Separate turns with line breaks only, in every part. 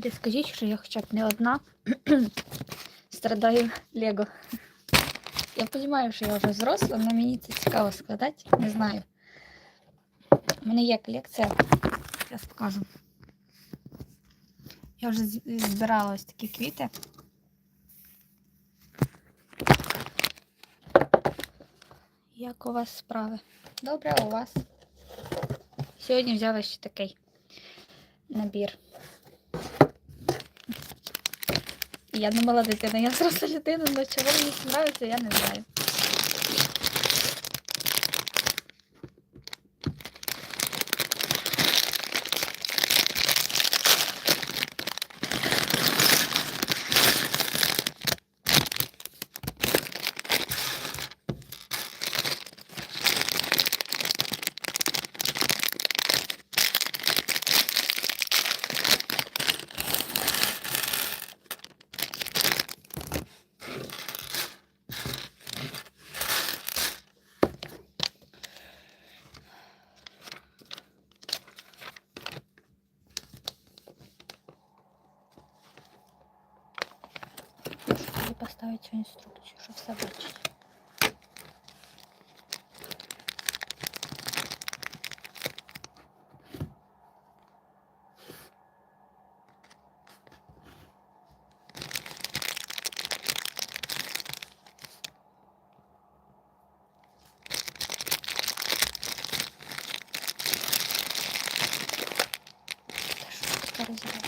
Люди, скажіть, що я хоча б не одна страдаю Лего. Я розумію, що я вже взросла, але мені це цікаво складати. Не знаю. У мене є колекція. Зараз покажу. Я вже збирала ось такі квіти. Як у вас справи? Добре, у вас? Сьогодні взяла ще такий набір. Я не мала дитина, я зросла людина, але чого мені подобається, я не знаю. Треба поставити цю інструкцію, щоб все бачити. Та що таке розриває?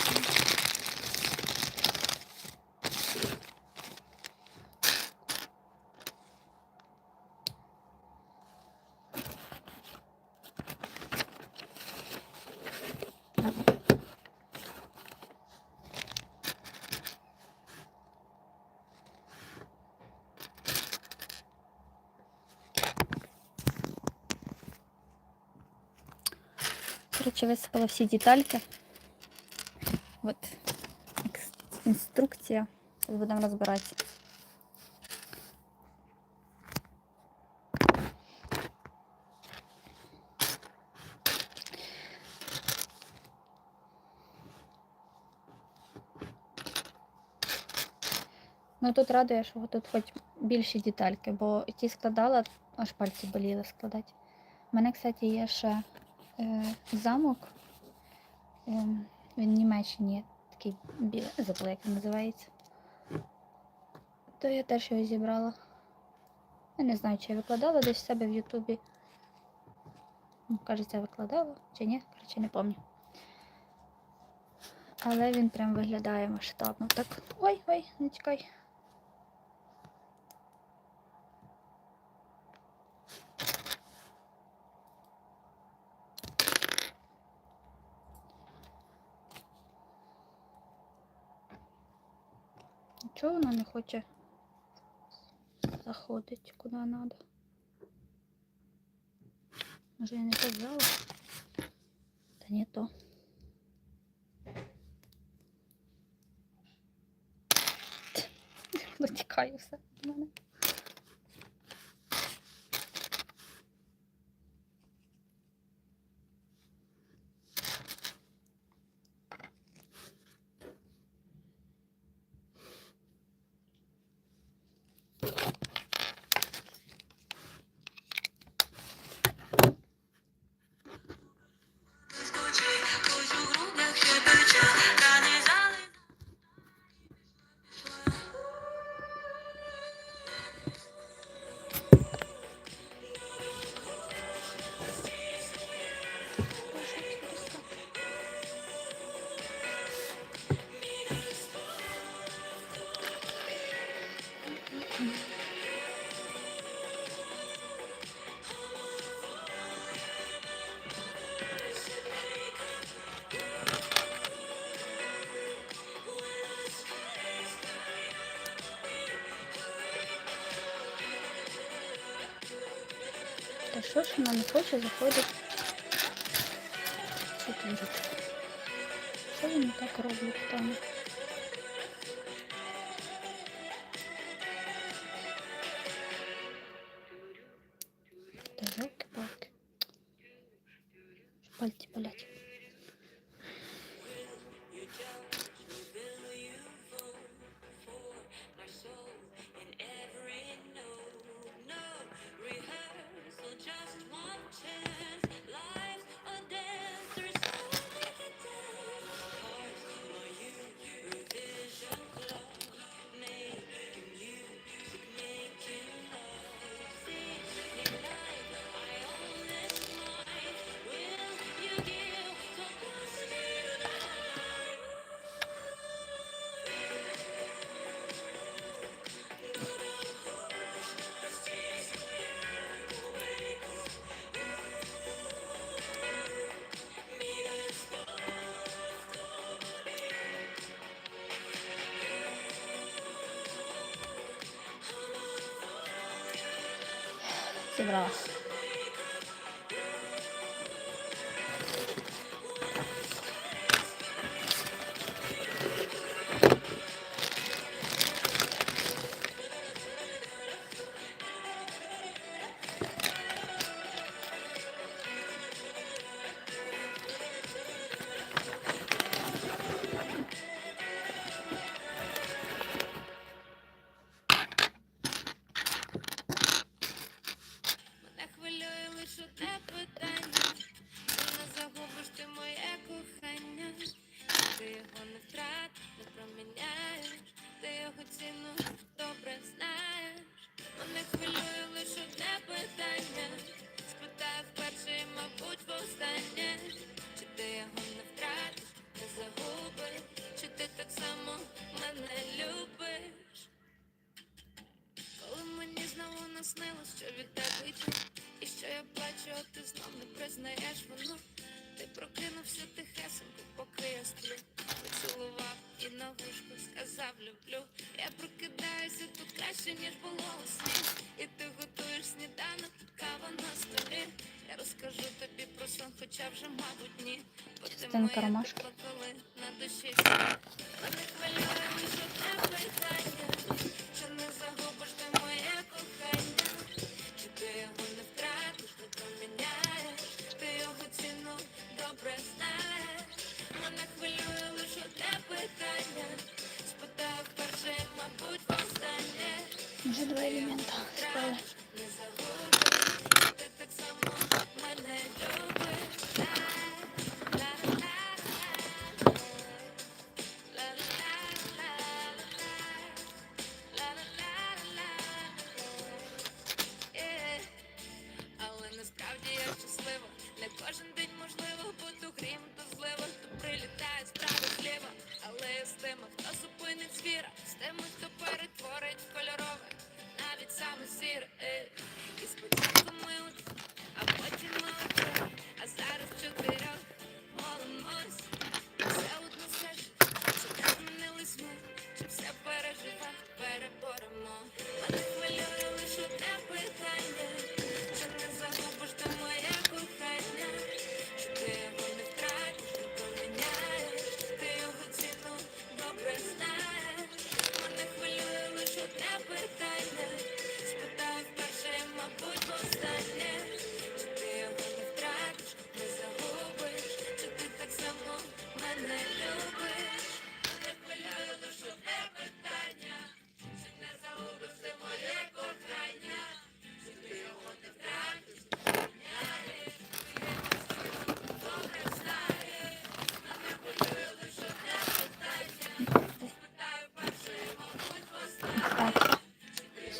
Короче, висипала всі детальки. От інструкція. Будемо розбиратися. Ну тут радує, що тут хоч більші детальки, бо ті складала, аж пальці боліли складати. У мене, кстати, є ще замок. Е, він в Німеччині такий білий, забула, як він називається. То я теж його зібрала. Я не знаю, чи я викладала десь в себе в Ютубі. Ну, Кажеться, викладала чи ні, коротше, не пам'ятаю. Але він прям виглядає масштабно. Так. Ой, ой, не тікай. Чого вона не хоче заходить куди треба? Може я не то взяла? Та не то. Дотікає все від мене. Вона не хоче заходити? Що вони так роблять там? Та елки-палки. Пальці болять.
Спасибо. що від тебе йду. І що я бачу, а ти знов не признаєш воно. Ти прокинувся тихесенько, поки я сплю. Поцілував і на вишку сказав люблю Я прокидаюся тут краще, ніж було у сні. І ти готуєш сніданок, кава на столі. Я розкажу тобі про сон, хоча вже, мабуть, ні. Бо ти моя тепла коли на душі.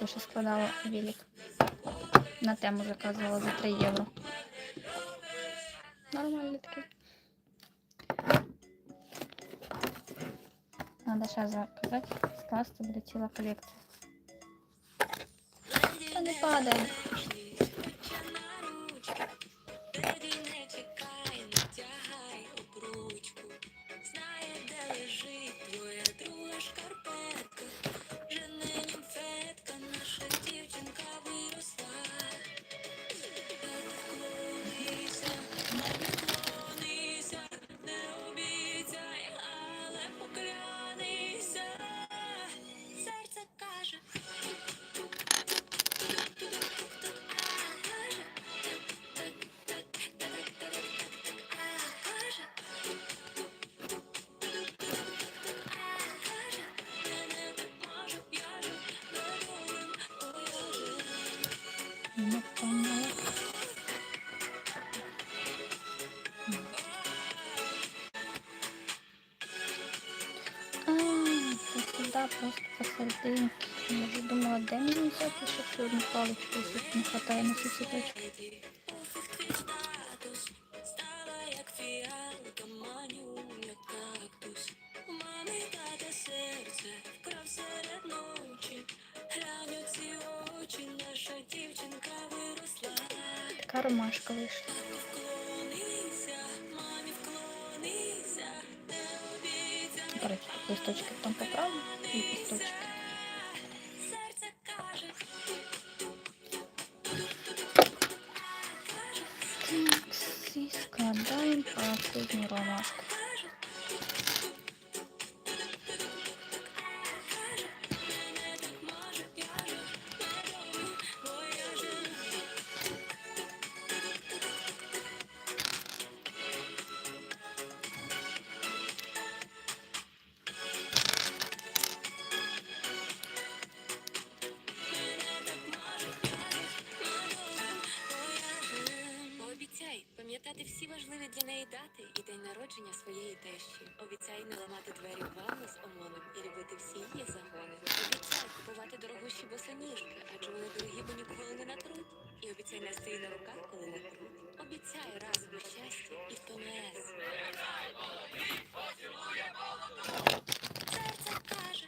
то
що складала велик. На тему заказувала за 3 євро. Нормальний такий. Надо ще заказати, скласти буде ціла колекція. Та не падає. просто посередині. Я вже думала, де мені взяти ще одну паличку, якщо не вистачає на цю. наперед листочки там поправлю і листочки.
Так, і ромашку. Дорогущі босоніжки, адже вони дорогі, бо ніколи не натруть. І обіцяй нести її на руках, коли натруть. Обіцяй разом у щастя і в ПМС. Серце каже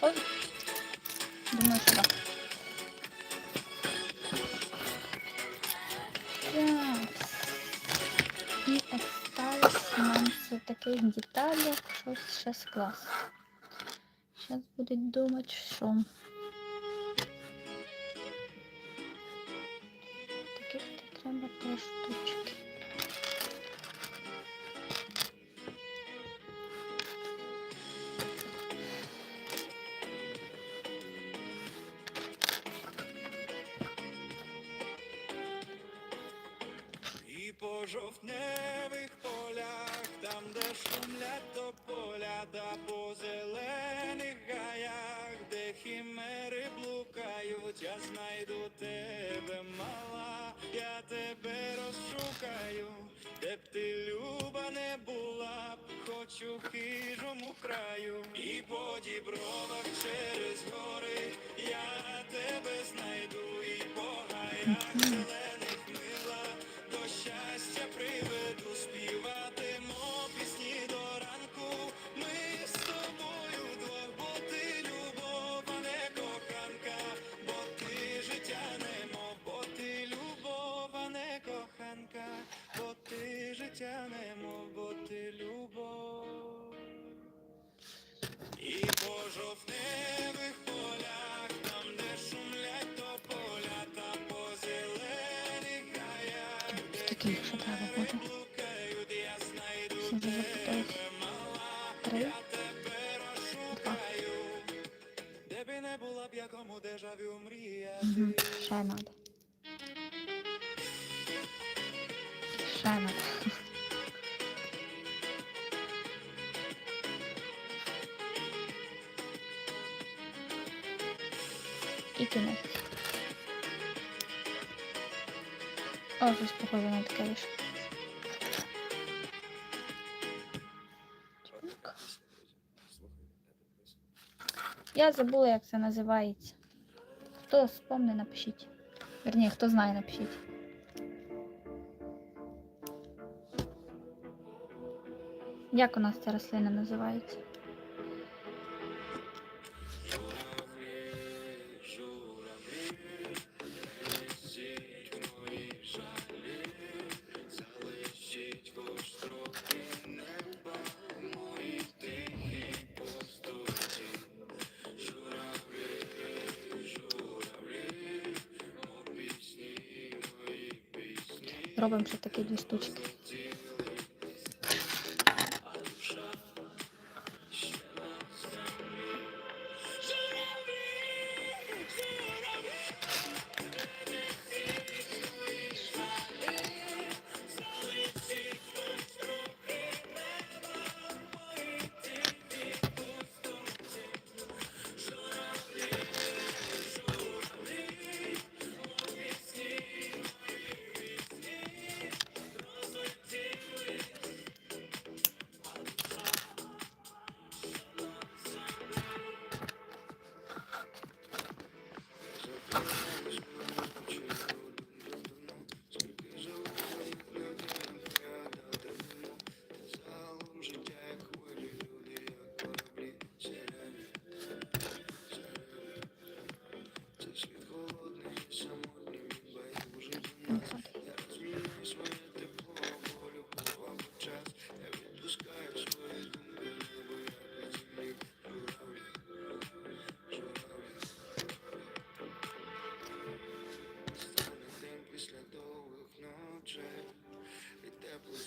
Похоже? Думаю, що так. Так. І осталось нам з таких деталей щось ще скласти. Зараз будуть думати, що. Таких треба три штучки.
Знайду тебе, мала, я тебе розшукаю, де б ти люба не була, б, хоч у хижому краю, і по дібровах через гори, 8 запитаюсь. 3. 2.
Угу. Ще треба. Ще треба. І кінець. О, щось похоже на таке вийшло. Я забула, як це називається. Хто спомне, напишіть. Верні, хто знає, напишіть. Як у нас ця рослина називається? Робимо ще такі дві штучки.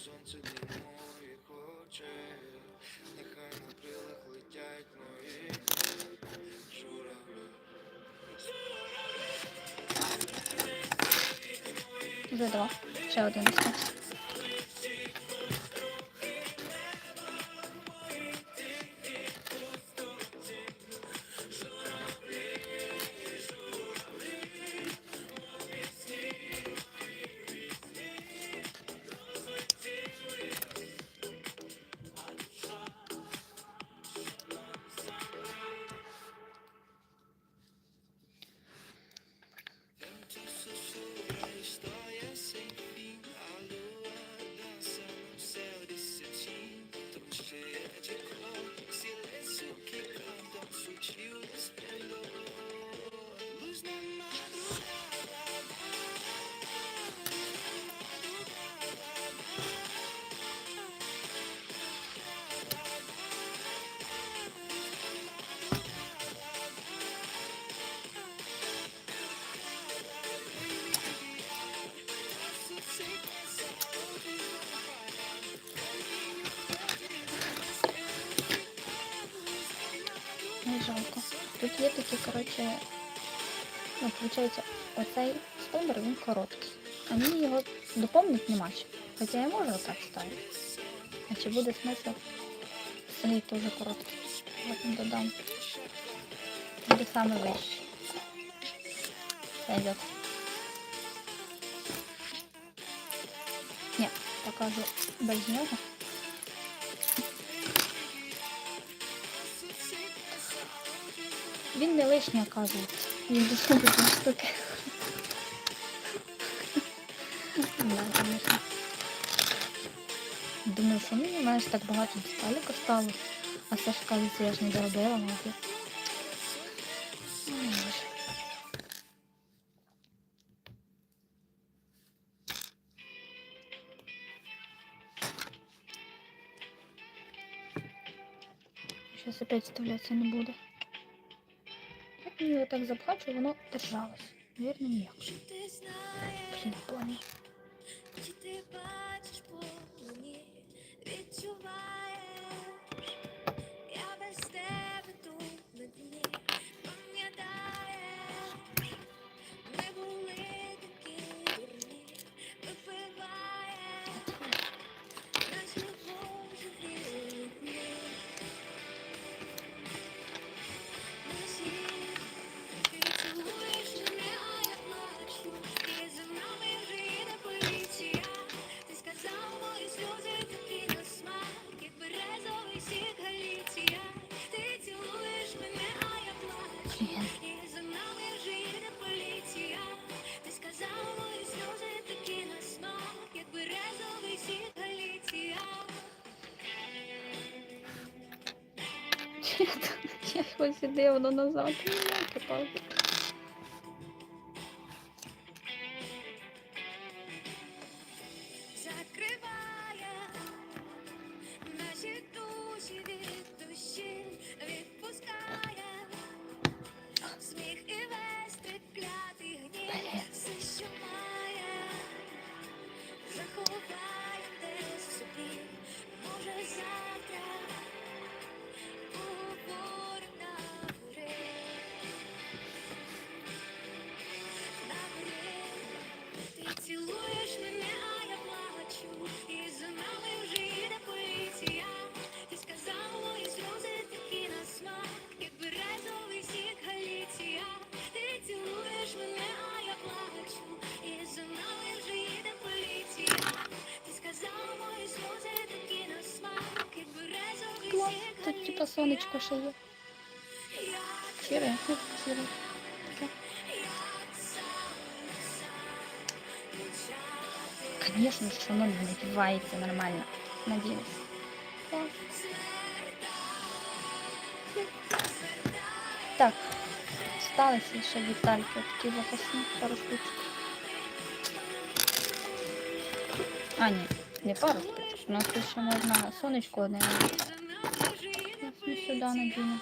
сонце дімує хоче, нехай на крилах летять мої журавлі.
Вже два. Ще один остався. є такі, коротше, ну, виходить, оцей стовбур, він короткий. А мені його доповнити нема чим. Хоча я можу отак ставити. А чи буде смисл? Цей теж короткий. Потім додам. Буде саме вищий. Пойдет. Ні, покажу без нього. Він не лишній, оказується. Він дві штуки. Думаю, що мені знаєш так багато деталек осталось. А це ж кажеться, я ж не доробила, мабуть. Ну, може. Сейчас опять вставляться не буду. Його так запхати, щоб воно держалось?
Навірно, знаєш,
Блін, я
Я
його сюди, воно назад. Тут типа сонечко ще є. Сіре, ну, сіре. Конечно, що воно не надівається нормально. Надіюсь. Так. Так. Сталися ще детальки, такі запасні, пару штучок. А, ні, не пару штучок. У нас тут ще можна сонечко одне сюди надіну.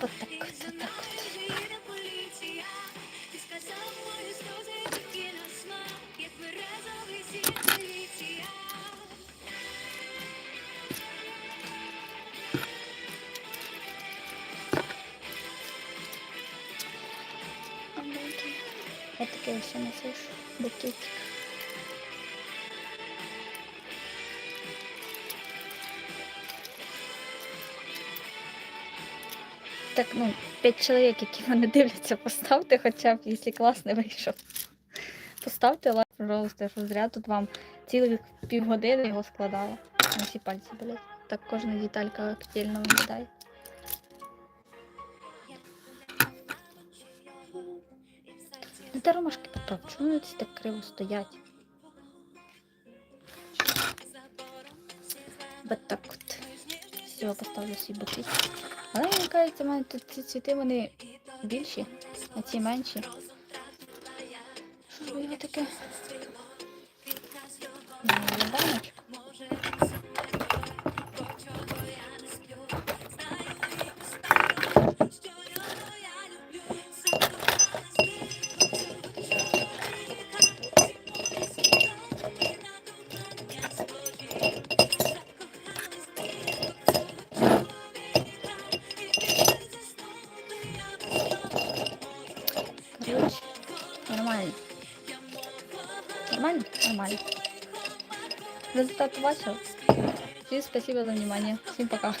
Вот так, вот так. Я
таке все не слышу букетик. Так, ну, п'ять чоловік, які мене дивляться, поставте хоча б, якщо класний вийшов. Поставте лайк, пожалуйста, що зря тут вам цілих півгодини його складала. На всі пальці, блядь. Так кожна деталька петельно виглядає. Де ромашки поправ? Чому вони ці так криво стоять? От так от. Все, поставлю свій бутик. Але мені кажеться, в мене тут ці цвіти вони більші, а ці менші. Що ж його таке? Не, баночку. 128. И спасибо за внимание. Всем пока.